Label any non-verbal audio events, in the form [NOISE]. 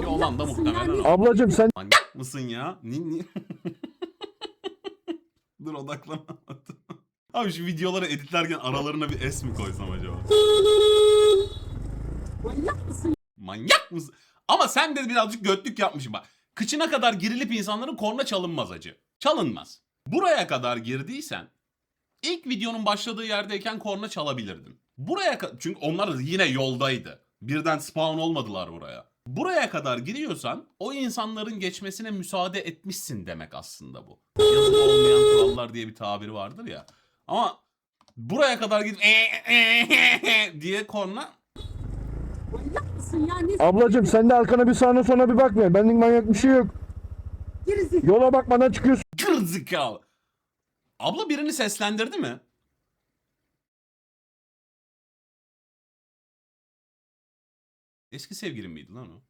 Ki olan da muhtemelen o. Ablacım sen Manyak mısın ya? Ni, ni... [LAUGHS] Dur odaklanamadım. Abi şu videoları editlerken aralarına bir S mi koysam acaba? Manyak mısın? Ama sen de birazcık götlük yapmışsın bak. Kıçına kadar girilip insanların korna çalınmaz acı. Çalınmaz. Buraya kadar girdiysen ilk videonun başladığı yerdeyken korna çalabilirdin. Buraya ka- çünkü onlar yine yoldaydı. Birden spawn olmadılar buraya. Buraya kadar giriyorsan o insanların geçmesine müsaade etmişsin demek aslında bu. Yazılı olmayan kurallar diye bir tabiri vardır ya. Ama buraya kadar gidip diye korna ablacım sen de arkana bir sağına sonra bir bakma. Benlik manyak bir şey yok. Yola bakmadan çıkıyorsun. Gırzıkalı. Abla birini seslendirdi mi? Eski sevgilim miydi lan o?